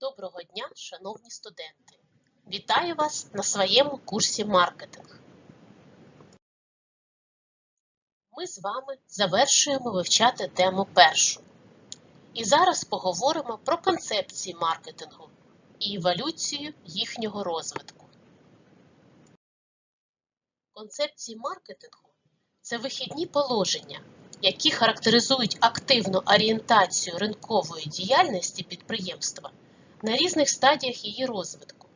Доброго дня, шановні студенти! Вітаю вас на своєму курсі маркетинг. Ми з вами завершуємо вивчати тему першу. І зараз поговоримо про концепції маркетингу і еволюцію їхнього розвитку. Концепції маркетингу це вихідні положення, які характеризують активну орієнтацію ринкової діяльності підприємства на різних стадіях її розвитку.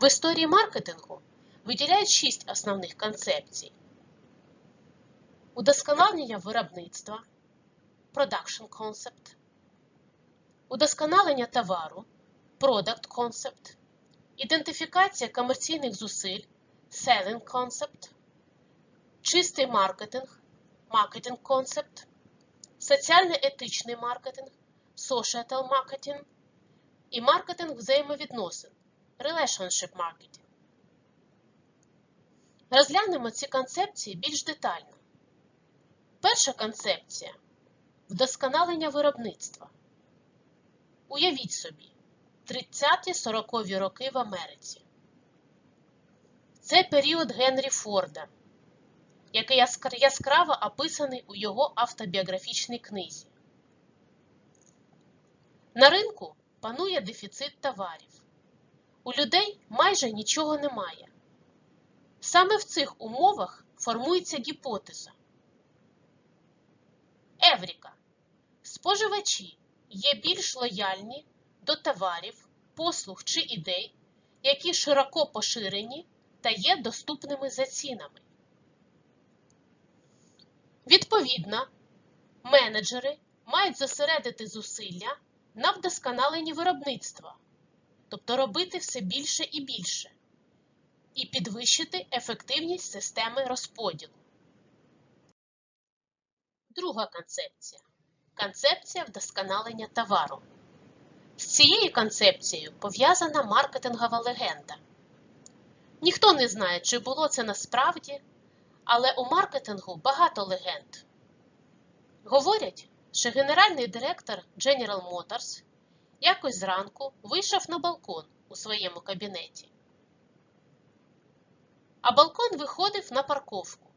В історії маркетингу виділяють шість основних концепцій: удосконалення виробництва, production concept, удосконалення товару, product concept, ідентифікація комерційних зусиль, selling concept, чистий маркетинг, marketing concept, соціально-етичний маркетинг, societal marketing і маркетинг взаємовідносин relationship marketing. Розглянемо ці концепції більш детально. Перша концепція вдосконалення виробництва. Уявіть собі, 30-40 роки в Америці. Це період Генрі Форда, який яскраво описаний у його автобіографічній книзі. На ринку панує дефіцит товарів. У людей майже нічого немає. Саме в цих умовах формується гіпотеза. Евріка. Споживачі є більш лояльні до товарів, послуг чи ідей, які широко поширені та є доступними за цінами. Відповідно, менеджери мають зосередити зусилля на вдосконаленні виробництва, тобто робити все більше і більше, і підвищити ефективність системи розподілу. Друга концепція концепція вдосконалення товару. З цією концепцією пов'язана маркетингова легенда. Ніхто не знає, чи було це насправді, але у маркетингу багато легенд. Говорять, що генеральний директор General Motors якось зранку вийшов на балкон у своєму кабінеті. А балкон виходив на парковку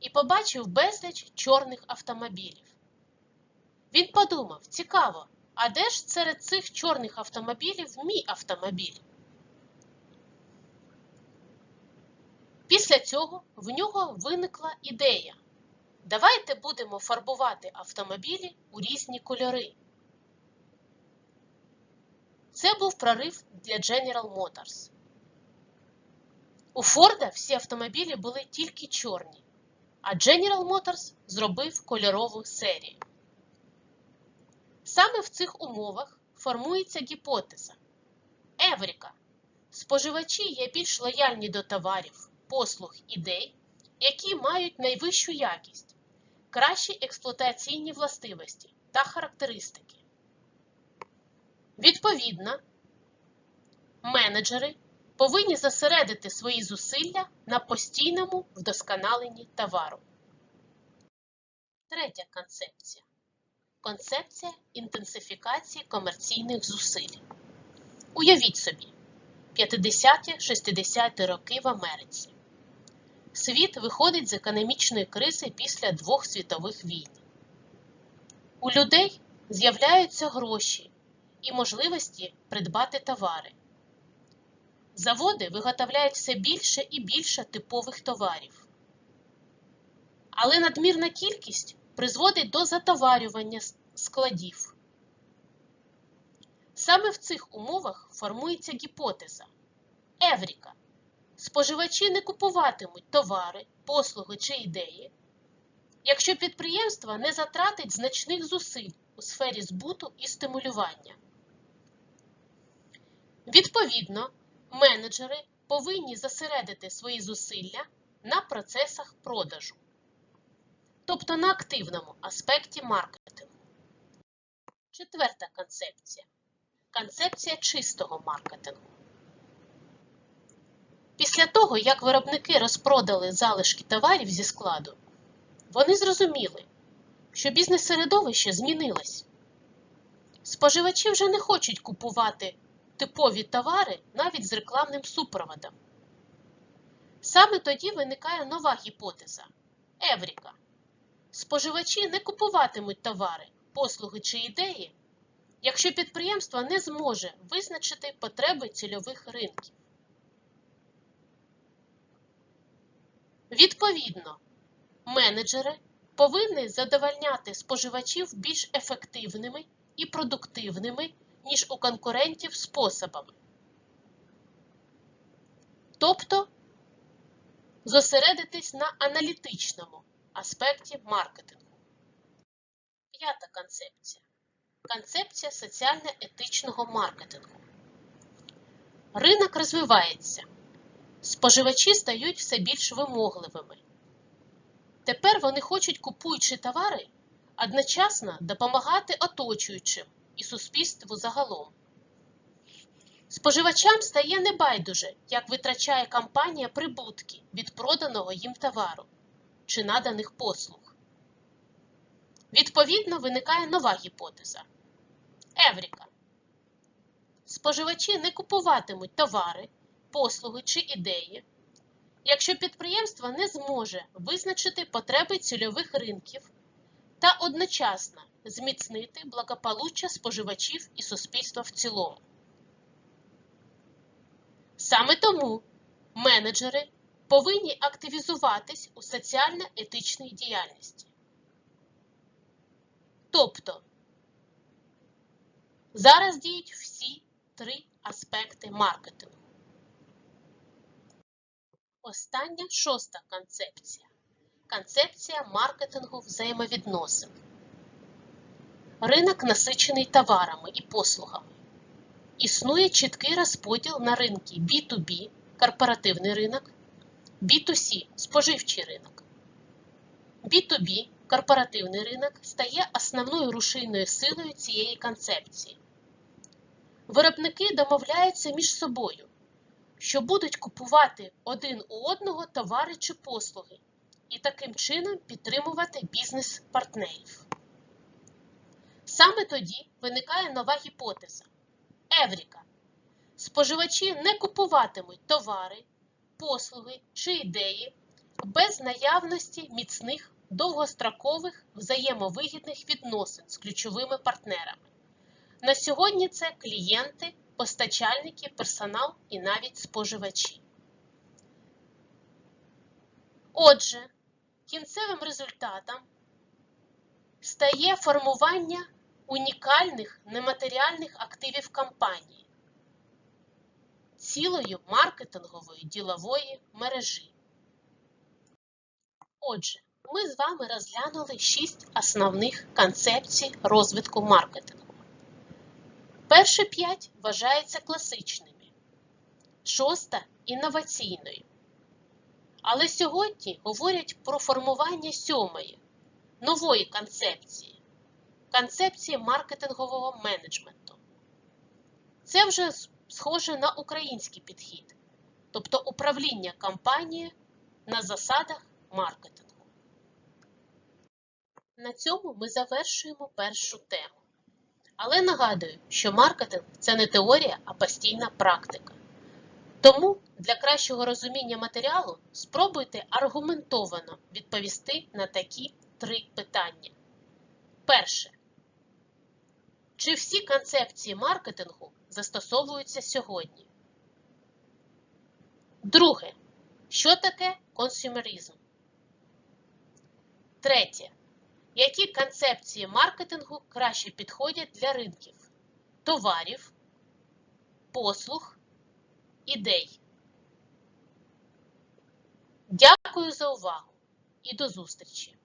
і побачив безліч чорних автомобілів. Він подумав: цікаво, а де ж серед цих чорних автомобілів мій автомобіль? Після цього в нього виникла ідея. Давайте будемо фарбувати автомобілі у різні кольори. Це був прорив для General Motors. У Форда всі автомобілі були тільки чорні, а General Motors зробив кольорову серію. Саме в цих умовах формується гіпотеза. Евріка. Споживачі є більш лояльні до товарів, послуг, ідей, які мають найвищу якість, кращі експлуатаційні властивості та характеристики. Відповідно, менеджери повинні зосередити свої зусилля на постійному вдосконаленні товару. Третя концепція концепція інтенсифікації комерційних зусиль. Уявіть собі, 50-60 роки в Америці. Світ виходить з економічної кризи після двох світових війн. У людей з'являються гроші і можливості придбати товари. Заводи виготовляють все більше і більше типових товарів. Але надмірна кількість призводить до затоварювання складів. Саме в цих умовах формується гіпотеза. Евріка. Споживачі не купуватимуть товари, послуги чи ідеї, якщо підприємство не затратить значних зусиль у сфері збуту і стимулювання. Відповідно, менеджери повинні зосередити свої зусилля на процесах продажу, тобто на активному аспекті маркетингу. Четверта концепція концепція чистого маркетингу. Після того, як виробники розпродали залишки товарів зі складу, вони зрозуміли, що бізнес-середовище змінилось. Споживачі вже не хочуть купувати типові товари навіть з рекламним супроводом. Саме тоді виникає нова гіпотеза Евріка. Споживачі не купуватимуть товари, послуги чи ідеї, якщо підприємство не зможе визначити потреби цільових ринків. Відповідно, менеджери повинні задовольняти споживачів більш ефективними і продуктивними, ніж у конкурентів способами. Тобто зосередитись на аналітичному аспекті маркетингу. П'ята концепція. Концепція соціально-етичного маркетингу. Ринок розвивається. Споживачі стають все більш вимогливими. Тепер вони хочуть, купуючи товари, одночасно допомагати оточуючим і суспільству загалом. Споживачам стає небайдуже, як витрачає компанія прибутки від проданого їм товару чи наданих послуг. Відповідно, виникає нова гіпотеза. Евріка. Споживачі не купуватимуть товари, послуги чи ідеї, якщо підприємство не зможе визначити потреби цільових ринків та одночасно зміцнити благополуччя споживачів і суспільства в цілому. Саме тому менеджери повинні активізуватись у соціально-етичній діяльності. Тобто зараз діють всі три аспекти маркетингу. Остання шоста концепція. Концепція маркетингу взаємовідносин. Ринок насичений товарами і послугами. Існує чіткий розподіл на ринки B2B корпоративний ринок, B2C споживчий ринок. B2B корпоративний ринок стає основною рушійною силою цієї концепції. Виробники домовляються між собою, що будуть купувати один у одного товари чи послуги і таким чином підтримувати бізнес-партнерів. Саме тоді виникає нова гіпотеза. Евріка. Споживачі не купуватимуть товари, послуги чи ідеї без наявності міцних довгострокових взаємовигідних відносин з ключовими партнерами. На сьогодні це клієнти, постачальники, персонал і навіть споживачі. Отже, кінцевим результатом стає формування унікальних нематеріальних активів компанії, цілої маркетингової ділової мережі. Отже, ми з вами розглянули шість основних концепцій розвитку маркетингу. Перші п'ять вважаються класичними, шоста інноваційною. Але сьогодні говорять про формування сьомої, нової концепції концепції маркетингового менеджменту. Це вже схоже на український підхід, тобто управління компанією на засадах маркетингу. На цьому ми завершуємо першу тему. Але нагадую, що маркетинг це не теорія, а постійна практика. Тому для кращого розуміння матеріалу спробуйте аргументовано відповісти на такі три питання. Перше. Чи всі концепції маркетингу застосовуються сьогодні? Друге. Що таке консюмеризм? Третє. Які концепції маркетингу краще підходять для ринків товарів, послуг, ідей? Дякую за увагу і до зустрічі!